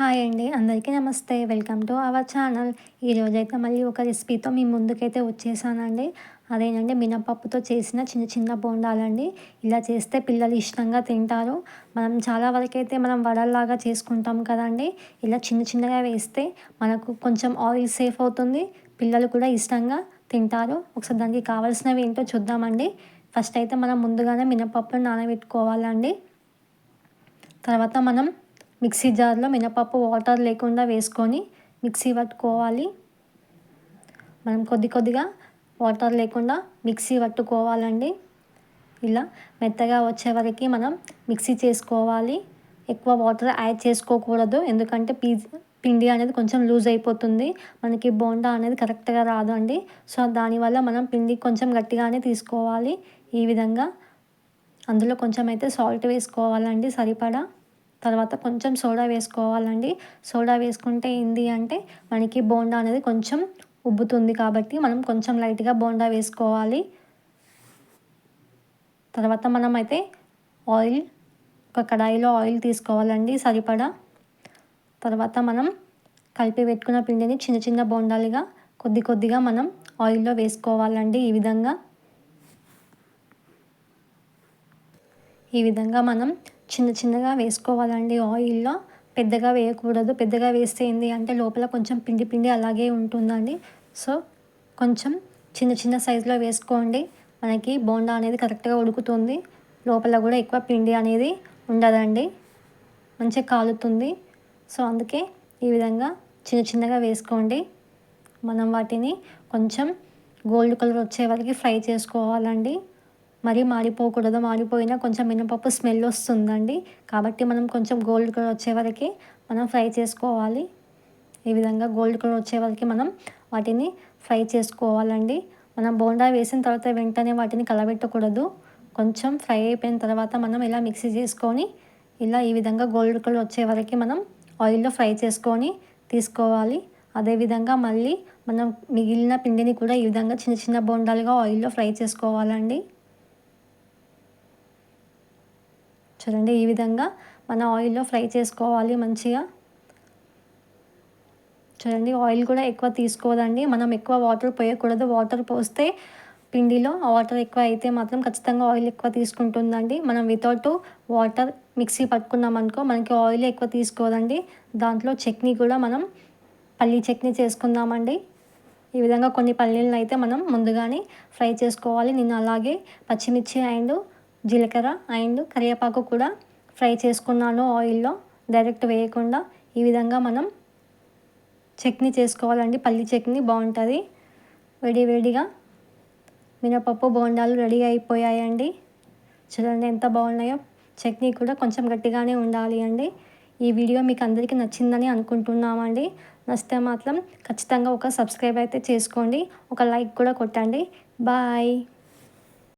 Hi అండి. అందరికీ నమస్తే. Welcome to our channel. ఈరోజైతే మళ్ళీ ఒక రెసిపీతో మీ ముందుకైతే వచ్చేసానండి. అదేనండి మినపప్పుతో చేసిన చిన్న చిన్న బోండాలండి. ఇలా చేస్తే పిల్లలు ఇష్టంగా తింటారు. మనం చాలా వరకైతే మనం వడల్లాగా చేసుకుంటాం కదండి. ఇలా చిన్న చిన్నగా వేస్తే మనకు కొంచెం ఆయిల్ సేఫ్ అవుతుంది. పిల్లలు కూడా ఇష్టంగా తింటారు. ఒకసారి దానికి కావాల్సినవి ఏంటో చూద్దామండి. ఫస్ట్ అయితే మనం ముందుగానే మినపప్పును నానబెట్టుకోవాలండి. తర్వాత మనం మిక్సీ జార్లో మినపప్పు వాటర్ లేకుండా వేసుకొని మిక్సీ పట్టుకోవాలి. మనం కొద్ది కొద్దిగా వాటర్ లేకుండా మిక్సీ పట్టుకోవాలండి. ఇలా మెత్తగా వచ్చే వరకు మనం మిక్సీ చేసుకోవాలి. ఎక్కువ వాటర్ యాడ్ చేసుకోకూడదు ఎందుకంటే పీ పిండి అనేది కొంచెం లూజ్ అయిపోతుంది. మనకి బోండా అనేది కరెక్ట్గా రాదు అండి సో దానివల్ల మనం పిండి కొంచెం గట్టిగానే తీసుకోవాలి. ఈ విధంగా అందులో కొంచెం అయితే సాల్ట్ వేసుకోవాలండి సరిపడా. తర్వాత కొంచెం సోడా వేసుకోవాలండి. సోడా వేసుకుంటే ఏంది అంటే మనకి బోండా అనేది కొంచెం ఉబ్బుతుంది కాబట్టి మనం కొంచెం లైట్గా బోండా వేసుకోవాలి. తర్వాత మనం అయితే ఆయిల్ ఒక కడాయిలో ఆయిల్ తీసుకోవాలండి సరిపడా. తర్వాత మనం కలిపి పెట్టుకున్న పిండిని చిన్న చిన్న బోండాలుగా కొద్ది కొద్దిగా మనం ఆయిల్లో వేసుకోవాలండి ఈ విధంగా. ఈ విధంగా మనం చిన్న చిన్నగా వేసుకోవాలండి ఆయిల్లో. పెద్దగా వేయకూడదు. పెద్దగా వేస్తే ఏంటి అంటే లోపల కొంచెం పిండి పిండి అలాగే ఉంటుందండి. సో కొంచెం చిన్న చిన్న సైజులో వేసుకోండి. మనకి బోండా అనేది కరెక్ట్గా ఉడుకుతుంది. లోపల కూడా ఎక్కువ పిండి అనేది ఉండదండి. మంచిగా కాలుతుంది. సో అందుకే ఈ విధంగా చిన్న చిన్నగా వేసుకోండి. మనం వాటిని కొంచెం గోల్డ్ కలర్ వచ్చే వరకు ఫ్రై చేసుకోవాలండి. మరీ మారిపోకూడదు మారిపోయినా కొంచెం మినపప్పు స్మెల్ వస్తుందండి. కాబట్టి మనం కొంచెం గోల్డ్ కలర్ వచ్చే వరకు మనం ఫ్రై చేసుకోవాలి. ఈ విధంగా గోల్డ్ కలర్ వచ్చే వరకు మనం వాటిని ఫ్రై చేసుకోవాలండి. మనం బోండా వేసిన తర్వాత వెంటనే వాటిని కలబెట్టకూడదు. కొంచెం ఫ్రై అయిపోయిన తర్వాత మనం ఇలా మిక్సీ చేసుకొని ఇలా ఈ విధంగా గోల్డ్ కలర్ వచ్చే వరకు మనం ఆయిల్లో ఫ్రై చేసుకొని తీసుకోవాలి. అదేవిధంగా మళ్ళీ మనం మిగిలిన పిండిని కూడా ఈ విధంగా చిన్న చిన్న బోండాలుగా ఆయిల్లో ఫ్రై చేసుకోవాలండి. చూడండి ఈ విధంగా మన ఆయిల్లో ఫ్రై చేసుకోవాలి మంచిగా. చూడండి ఆయిల్ కూడా ఎక్కువ తీసుకోదండి. మనం ఎక్కువ వాటర్ పోయకూడదు. వాటర్ పోస్తే పిండిలో వాటర్ ఎక్కువ అయితే మాత్రం ఖచ్చితంగా ఆయిల్ ఎక్కువ తీసుకుంటుందండి. మనం వితౌట్ వాటర్ మిక్సీ పట్టుకున్నాం అనుకో మనకి ఆయిల్ ఎక్కువ తీసుకోదండి. దాంట్లో చట్నీ కూడా మనం పల్లీ చట్నీ చేసుకుందామండి. ఈ విధంగా కొన్ని పల్లీలను అయితే మనం ముందుగానే ఫ్రై చేసుకోవాలి. నేను అలాగే పచ్చిమిర్చి అండ్ జీలకర్ర అండ్ కరివేపాకు కూడా ఫ్రై చేసుకున్నాను ఆయిల్లో. డైరెక్ట్ వేయకుండా ఈ విధంగా మనం చట్నీ చేసుకోవాలండి. పల్లి చట్నీ బాగుంటుంది. వేడి వేడిగా మినపప్పు బోండాలు రెడీ అయిపోయాయండి. చూడండి ఎంత బాగున్నాయో. చట్నీ కూడా కొంచెం గట్టిగానే ఉండాలి అండి. ఈ వీడియో మీకు అందరికీ నచ్చిందని అనుకుంటున్నామండి. నచ్చితే మాత్రం ఖచ్చితంగా ఒక సబ్స్క్రైబ్ అయితే చేసుకోండి. ఒక లైక్ కూడా కొట్టండి. బాయ్.